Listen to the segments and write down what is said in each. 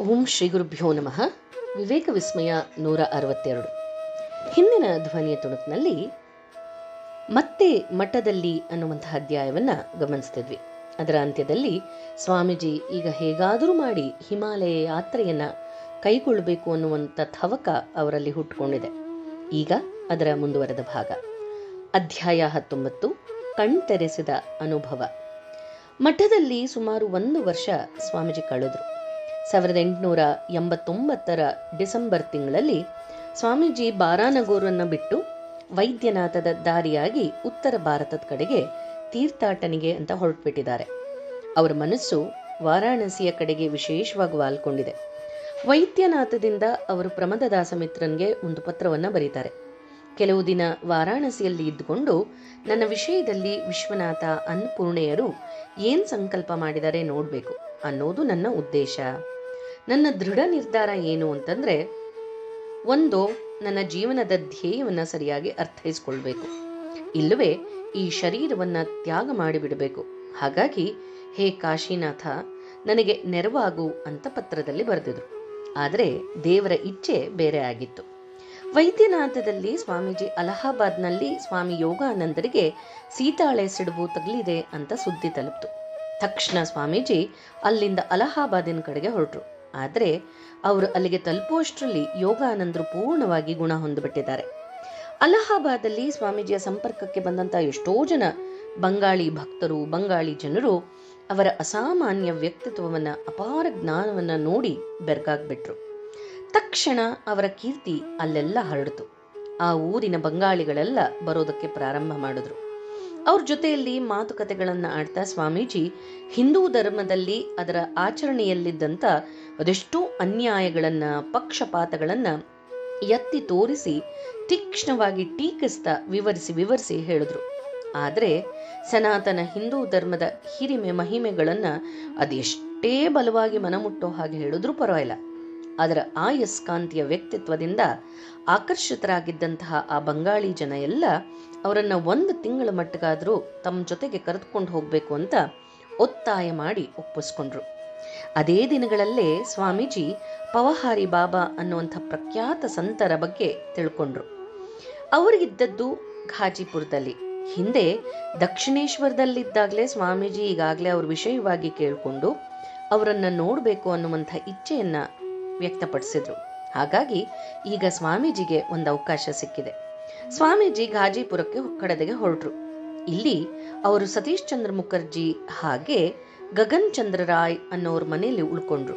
ಓಂ ಶ್ರೀ ಗುರುಭ್ಯೋ ನಮಃ. ವಿವೇಕ ವಿಸ್ಮಯ ನೂರ ಅರವತ್ತೆರಡು. ಹಿಂದಿನ ಧ್ವನಿಯ ತುಣುಕಿನಲ್ಲಿ ಮತ್ತೆ ಮಠದಲ್ಲಿ ಅನ್ನುವಂತಹ ಅಧ್ಯಾಯವನ್ನು ಗಮನಿಸ್ತಿದ್ವಿ. ಅದರ ಅಂತ್ಯದಲ್ಲಿ ಸ್ವಾಮೀಜಿ ಈಗ ಹೇಗಾದರೂ ಮಾಡಿ ಹಿಮಾಲಯ ಯಾತ್ರೆಯನ್ನ ಕೈಗೊಳ್ಳಬೇಕು ಅನ್ನುವಂಥ ಥವಕ ಅವರಲ್ಲಿ ಹುಟ್ಟುಕೊಂಡಿದೆ. ಈಗ ಅದರ ಮುಂದುವರೆದ ಭಾಗ. ಅಧ್ಯಾಯ ಹತ್ತೊಂಬತ್ತು, ಕಣ್ತೆರೆಸಿದ ಅನುಭವ. ಮಠದಲ್ಲಿ ಸುಮಾರು ಒಂದು ವರ್ಷ ಸ್ವಾಮೀಜಿ ಕಳೆದ್ರು. ಸಾವಿರದ ಎಂಟುನೂರ ಎಂಬತ್ತೊಂಬತ್ತರ ಡಿಸೆಂಬರ್ ತಿಂಗಳಲ್ಲಿ ಸ್ವಾಮೀಜಿ ಬಾರಾನಗೂರನ್ನು ಬಿಟ್ಟು ವೈದ್ಯನಾಥದ ದಾರಿಯಾಗಿ ಉತ್ತರ ಭಾರತದ ಕಡೆಗೆ ತೀರ್ಥಾಟನಿಗೆ ಅಂತ ಹೊರಟುಬಿಟ್ಟಿದ್ದಾರೆ. ಅವರ ಮನಸ್ಸು ವಾರಾಣಸಿಯ ಕಡೆಗೆ ವಿಶೇಷವಾಗಿ ವಾಲ್ಕೊಂಡಿದೆ. ವೈದ್ಯನಾಥದಿಂದ ಅವರು ಪ್ರಮದದಾಸ ದಾಸಮಿತ್ರನ್ಗೆ ಒಂದು ಪತ್ರವನ್ನು ಬರೀತಾರೆ. ಕೆಲವು ದಿನ ವಾರಾಣಸಿಯಲ್ಲಿ ಇದ್ದುಕೊಂಡು ನನ್ನ ವಿಷಯದಲ್ಲಿ ವಿಶ್ವನಾಥ, ಅನ್ನಪೂರ್ಣೆಯರು ಏನು ಸಂಕಲ್ಪ ಮಾಡಿದರೆ ನೋಡಬೇಕು ಅನ್ನೋದು ನನ್ನ ಉದ್ದೇಶ. ನನ್ನ ದೃಢ ನಿರ್ಧಾರ ಏನು ಅಂತಂದ್ರೆ, ಒಂದು, ನನ್ನ ಜೀವನದ ಧ್ಯೇಯವನ್ನು ಸರಿಯಾಗಿ ಅರ್ಥೈಸ್ಕೊಳ್ಬೇಕು. ಇಲ್ಲವೇ, ಈ ಶರೀರವನ್ನು ತ್ಯಾಗ ಮಾಡಿಬಿಡಬೇಕು. ಹಾಗಾಗಿ, ಹೇ ಕಾಶಿನಾಥ, ನನಗೆ ನೆರವಾಗು ಅಂತ ಪತ್ರದಲ್ಲಿ ಬರೆದಿದ್ರು. ಆದರೆ, ದೇವರ ಇಚ್ಛೆ ಬೇರೆ ಆಗಿತ್ತು. ವೈದ್ಯನಾಥದಲ್ಲಿ ಸ್ವಾಮೀಜಿ ಅಲಹಾಬಾದ್ನಲ್ಲಿ ಸ್ವಾಮಿ ಯೋಗಾನಂದರಿಗೆ ಸೀತಾಳೆ ಸಿಡುಬು ತಗಲಿದೆ ಅಂತ ಸುದ್ದಿ ತಲುಪ್ತು. ತಕ್ಷಣ ಸ್ವಾಮೀಜಿ ಅಲ್ಲಿಂದ ಅಲಹಾಬಾದಿನ ಕಡೆಗೆ ಹೊರಟರು. ಆದರೆ ಅವರು ಅಲ್ಲಿಗೆ ತಲುಪುವಷ್ಟರಲ್ಲಿ ಯೋಗಾನಂದರು ಪೂರ್ಣವಾಗಿ ಗುಣ ಹೊಂದಿಬಿಟ್ಟಿದ್ದಾರೆ. ಅಲಹಾಬಾದಲ್ಲಿ ಸ್ವಾಮೀಜಿಯ ಸಂಪರ್ಕಕ್ಕೆ ಬಂದಂಥ ಎಷ್ಟೋ ಜನ ಬಂಗಾಳಿ ಭಕ್ತರು, ಬಂಗಾಳಿ ಜನರು ಅವರ ಅಸಾಮಾನ್ಯ ವ್ಯಕ್ತಿತ್ವವನ್ನು, ಅಪಾರ ಜ್ಞಾನವನ್ನು ನೋಡಿ ಬೆರಗಾಗ್ಬಿಟ್ರು. ತಕ್ಷಣ ಅವರ ಕೀರ್ತಿ ಅಲ್ಲೆಲ್ಲ ಹರಡಿತು. ಆ ಊರಿನ ಬಂಗಾಳಿಗಳೆಲ್ಲ ಬರೋದಕ್ಕೆ ಪ್ರಾರಂಭ ಮಾಡಿದ್ರು. ಅವ್ರ ಜೊತೆಯಲ್ಲಿ ಮಾತುಕತೆಗಳನ್ನ ಆಡ್ತಾ ಸ್ವಾಮೀಜಿ ಹಿಂದೂ ಧರ್ಮದಲ್ಲಿ ಅದರ ಆಚರಣೆಯಲ್ಲಿದ್ದಂಥ ಅದೆಷ್ಟೋ ಅನ್ಯಾಯಗಳನ್ನ, ಪಕ್ಷಪಾತಗಳನ್ನ ಎತ್ತಿ ತೋರಿಸಿ ತೀಕ್ಷ್ಣವಾಗಿ ಟೀಕಿಸ್ತಾ ವಿವರಿಸಿ ವಿವರಿಸಿ ಹೇಳಿದ್ರು. ಆದರೆ ಸನಾತನ ಹಿಂದೂ ಧರ್ಮದ ಹಿರಿಮೆ ಮಹಿಮೆಗಳನ್ನ ಅದೆಷ್ಟೇ ಬಲವಾಗಿ ಮನಮುಟ್ಟೋ ಹಾಗೆ ಹೇಳಿದ್ರೂ ಪರವಾಗಿಲ್ಲ. ಅದರ ಆಯಸ್ಕಾಂತಿಯ ವ್ಯಕ್ತಿತ್ವದಿಂದ ಆಕರ್ಷಿತರಾಗಿದ್ದಂತಹ ಆ ಬಂಗಾಳಿ ಜನ ಎಲ್ಲ ಅವರನ್ನ ಒಂದು ತಿಂಗಳ ಮಟ್ಟಗಾದರೂ ತಮ್ಮ ಜೊತೆಗೆ ಕರೆದುಕೊಂಡು ಹೋಗಬೇಕು ಅಂತ ಒತ್ತಾಯ ಮಾಡಿ ಒಪ್ಪಿಸ್ಕೊಂಡ್ರು. ಅದೇ ದಿನಗಳಲ್ಲೇ ಸ್ವಾಮೀಜಿ ಪವಹಾರಿ ಬಾಬಾ ಅನ್ನುವಂಥ ಪ್ರಖ್ಯಾತ ಸಂತರ ಬಗ್ಗೆ ತಿಳ್ಕೊಂಡ್ರು. ಅವರಿಗಿದ್ದದ್ದು ಘಾಜಿಪುರದಲ್ಲಿ. ಹಿಂದೆ ದಕ್ಷಿಣೇಶ್ವರದಲ್ಲಿದ್ದಾಗಲೇ ಸ್ವಾಮೀಜಿ ಈಗಾಗಲೇ ಅವ್ರ ವಿಷಯವಾಗಿ ಕೇಳಿಕೊಂಡು ಅವರನ್ನು ನೋಡಬೇಕು ಅನ್ನುವಂಥ ಇಚ್ಛೆಯನ್ನ ವ್ಯಕ್ತಪಡಿಸಿದ್ರು. ಹಾಗಾಗಿ ಈಗ ಸ್ವಾಮೀಜಿಗೆ ಒಂದು ಅವಕಾಶ ಸಿಕ್ಕಿದೆ. ಸ್ವಾಮೀಜಿ ಗಾಜಿಪುರಕ್ಕೆ ಕಡೆದೆಗೆ ಹೊರಟರು. ಇಲ್ಲಿ ಅವರು ಸತೀಶ್ ಚಂದ್ರ ಮುಖರ್ಜಿ ಹಾಗೆ ಗಗನ್ ಚಂದ್ರ ರಾಯ್ ಅನ್ನೋರ ಮನೆಯಲ್ಲಿ ಉಳ್ಕೊಂಡ್ರು.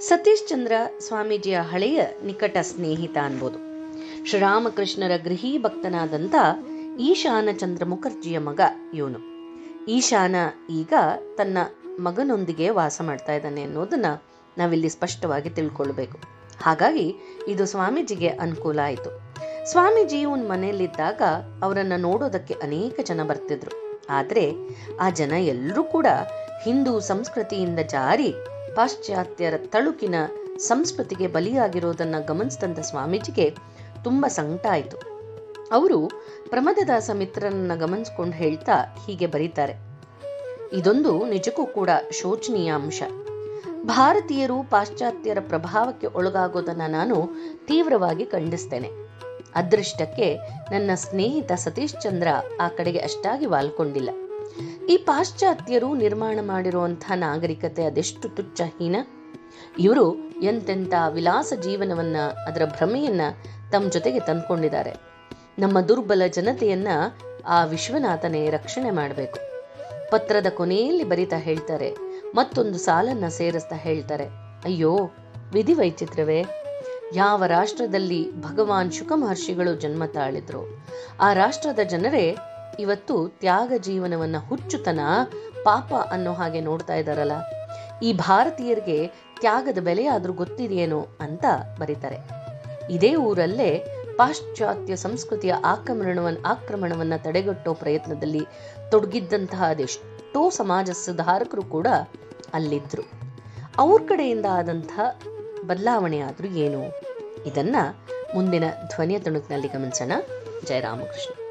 ಸತೀಶ್ ಚಂದ್ರ ಸ್ವಾಮೀಜಿಯ ಹಳೆಯ ನಿಕಟ ಸ್ನೇಹಿತ ಅನ್ಬೋದು. ಶ್ರೀರಾಮಕೃಷ್ಣರ ಗೃಹಿ ಭಕ್ತನಾದಂಥ ಈಶಾನ ಚಂದ್ರ ಮುಖರ್ಜಿಯ ಮಗ ಇವನು. ಈಶಾನ ಈಗ ತನ್ನ ಮಗನೊಂದಿಗೆ ವಾಸ ಮಾಡ್ತಾ ಇದ್ದಾನೆ ಅನ್ನೋದನ್ನ ನಾವಿಲ್ಲಿ ಸ್ಪಷ್ಟವಾಗಿ ತಿಳ್ಕೊಳ್ಬೇಕು. ಹಾಗಾಗಿ ಇದು ಸ್ವಾಮೀಜಿಗೆ ಅನುಕೂಲ ಆಯಿತು. ಸ್ವಾಮೀಜಿ ಇವನ್ ಮನೆಯಲ್ಲಿದ್ದಾಗ ಅವರನ್ನ ನೋಡೋದಕ್ಕೆ ಅನೇಕ ಜನ ಬರ್ತಿದ್ರು. ಆದರೆ ಆ ಜನ ಎಲ್ಲರೂ ಕೂಡ ಹಿಂದೂ ಸಂಸ್ಕೃತಿಯಿಂದ ಜಾರಿ ಪಾಶ್ಚಾತ್ಯರ ತಳುಕಿನ ಸಂಸ್ಕೃತಿಗೆ ಬಲಿಯಾಗಿರೋದನ್ನ ಗಮನಿಸಿದಂಥ ಸ್ವಾಮೀಜಿಗೆ ತುಂಬಾ ಸಂಕಟ ಆಯಿತು. ಅವರು ಪ್ರಮದದಾಸ ಮಿತ್ರರನ್ನ ಗಮನಿಸ್ಕೊಂಡು ಹೇಳ್ತಾ ಹೀಗೆ ಬರೀತಾರೆ. ಇದೊಂದು ನಿಜಕ್ಕೂ ಕೂಡ ಶೋಚನೀಯ ಅಂಶ. ಭಾರತೀಯರು ಪಾಶ್ಚಾತ್ಯರ ಪ್ರಭಾವಕ್ಕೆ ಒಳಗಾಗೋದನ್ನು ನಾನು ತೀವ್ರವಾಗಿ ಖಂಡಿಸ್ತೇನೆ. ಅದೃಷ್ಟಕ್ಕೆ ನನ್ನ ಸ್ನೇಹಿತ ಸತೀಶ್ ಚಂದ್ರ ಆ ಕಡೆಗೆ ಅಷ್ಟಾಗಿ ವಾಲ್ಕೊಂಡಿಲ್ಲ. ಈ ಪಾಶ್ಚಾತ್ಯರು ನಿರ್ಮಾಣ ಮಾಡಿರುವಂತಹ ನಾಗರಿಕತೆ ಅದೆಷ್ಟು ತುಚ್ಚಹೀನ ಇವರು ಎಂತೆಂಥ ವಿಲಾಸ ಜೀವನವನ್ನ ಅದರ ಭ್ರಮೆಯನ್ನ ತಮ್ಮ ಜೊತೆಗೆ ತಂದ್ಕೊಂಡಿದ್ದಾರೆ. ನಮ್ಮ ದುರ್ಬಲ ಜನತೆಯನ್ನ ಆ ವಿಶ್ವನಾಥನೇ ರಕ್ಷಣೆ ಮಾಡಬೇಕು. ಪತ್ರದ ಕೊನೆಯಲ್ಲಿ ಬರಿತಾ ಹೇಳ್ತಾರೆ, ಮತ್ತೊಂದು ಸಾಲನ್ನ ಸೇರಿಸ್ತಾ ಹೇಳ್ತಾರೆ. ಅಯ್ಯೋ ವಿಧಿ ವೈಚಿತ್ರವೇ ಯಾವ ರಾಷ್ಟ್ರದಲ್ಲಿ ಭಗವಾನ್ ಶುಕ ಮಹರ್ಷಿಗಳು ಜನ್ಮ ತಾಳಿದ್ರು? ಆ ರಾಷ್ಟ್ರದ ಜನರೇ ಇವತ್ತು ತ್ಯಾಗ ಜೀವನವನ್ನ ಹುಚ್ಚುತನ ಪಾಪ ಅನ್ನೋ ಹಾಗೆ ನೋಡ್ತಾ ಇದ್ದಾರಲ್ಲ ಈ ಭಾರತೀಯರಿಗೆ ತ್ಯಾಗದ ಬೆಲೆಯಾದ್ರೂ ಗೊತ್ತಿದೆಯೇನೋ ಅಂತ ಬರೀತಾರೆ. ಇದೇ ಊರಲ್ಲೇ ಪಾಶ್ಚಾತ್ಯ ಸಂಸ್ಕೃತಿಯ ಆಕ್ರಮಣವನ್ನ ಆಕ್ರಮಣವನ್ನ ತಡೆಗಟ್ಟೋ ಪ್ರಯತ್ನದಲ್ಲಿ ತೊಡಗಿದ್ದಂತಹ ಅದೆಷ್ಟೋ ಸಮಾಜ ಸುಧಾರಕರು ಕೂಡ ಅಲ್ಲಿದ್ದರು ಅವ್ರ ಕಡೆಯಿಂದ ಆದಂತಹ ಬದಲಾವಣೆ ಆದರೂ ಏನು? ಇದನ್ನ ಮುಂದಿನ ಧ್ವನಿಯ ತುಣುಕಿನಲ್ಲಿ ಗಮನಿಸೋಣ. ಜಯ ರಾಮಕೃಷ್ಣ